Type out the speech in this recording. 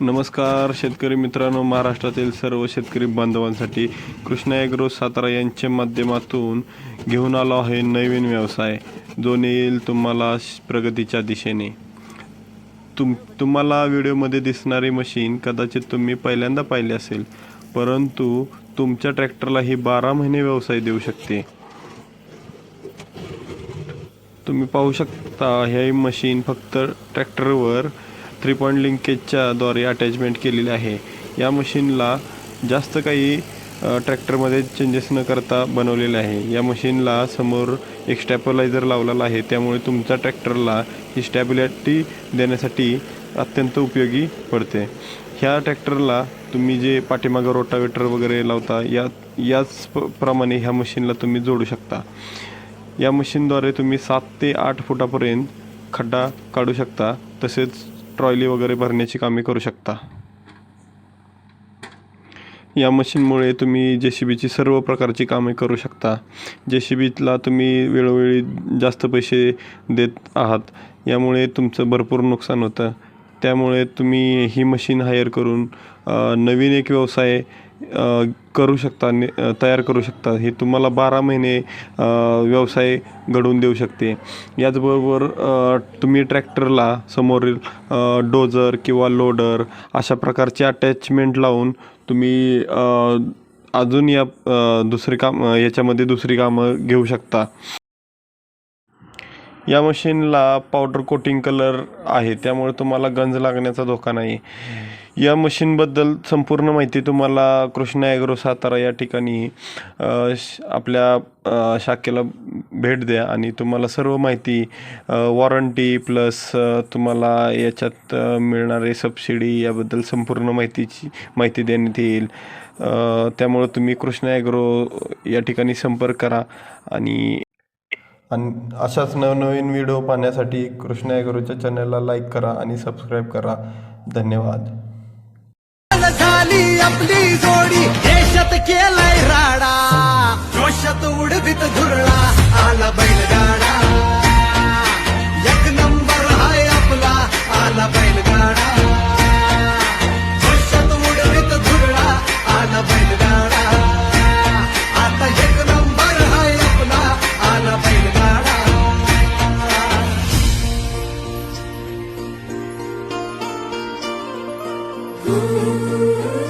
नमस्कार शेतकरी मित्रांनो महाराष्ट्रातील सर्व शेतकरी बांधवांसाठी कृष्णा ॲग्रो सातारा यांच्या माध्यमातून घेऊन आलो आहे नवीन व्यवसाय. जो नेईल तुम्हाला श- प्रगतीच्या दिशेने. तुम तुम्हाला व्हिडिओमध्ये दिसणारी मशीन कदाचित तुम्ही पहिल्यांदा पाहिली असेल परंतु तुमच्या ट्रॅक्टरला ही बारा महिने व्यवसाय देऊ शकते. तुम्ही पाहू शकता हे मशीन फक्त ट्रॅक्टरवर थ्री पॉईंट लिंकेजच्या द्वारे अटॅचमेंट केलेली आहे. या मशीनला जास्त काही ट्रॅक्टरमध्ये चेंजेस न करता बनवलेले आहे. या मशीनला समोर एक स्टॅपलायझर लावलेला आहे. त्यामुळे तुमच्या ट्रॅक्टरला ही स्टॅबिलिटी देण्यासाठी अत्यंत उपयोगी पडते. ह्या ट्रॅक्टरला तुम्ही जे पाठीमागं रोटावेटर वगैरे लावता या याच प- प्रमाणे ह्या मशीनला तुम्ही जोडू शकता. या मशीनद्वारे तुम्ही सात ते आठ फुटापर्यंत खड्डा काढू शकता. तसेच ट्रॉली वगैरे भरण्याची कामे करू शकता. या मशीनमुळे तुम्ही जे सी बीची सर्व प्रकारची कामे करू शकता. जे सी बीला तुम्ही वेळोवेळी जास्त पैसे देत आहात. यामुळे तुमचं भरपूर नुकसान होतं. त्यामुळे तुम्ही ही मशीन हायर करून नवीन एक व्यवसाय करू शकता नि- तयार करू शकता. हे तुम्हाला बारा महिने व्यवसाय घडवून देऊ शकते. याचबरोबर तुम्ही ट्रॅक्टरला समोरील डोजर किंवा लोडर अशा प्रकारचे अटॅचमेंट लावून तुम्ही अजून या दुसरे काम याच्यामध्ये दुसरी कामं घेऊ शकता. या मशीनला पावडर कोटिंग कलर आहे त्यामुळे तुम्हाला गंज लागण्याचा धोका नाही. या मशीनबद्दल संपूर्ण माहिती तुम्हाला कृष्णा ॲग्रो सातारा या ठिकाणी श- आपल्या शाखेला भेट द्या आणि तुम्हाला सर्व माहिती वॉरंटी प्लस तुम्हाला याच्यात मिळणारे सबसिडी याबद्दल संपूर्ण माहितीची माहिती देण्यात येईल. त्यामुळं तुम्ही कृष्णा ॲग्रो या ठिकाणी संपर्क करा आणि आणि अशाच नवनवीन व्हिडिओ पाहण्यासाठी कृष्णा ॲग्रोच्या चॅनलला लाईक करा आणि सबस्क्राईब करा. धन्यवाद. झाली आपली जोडी देशात केलाय राडा. जोशात उडवीत धुरळा. आला बैलगा Ooh.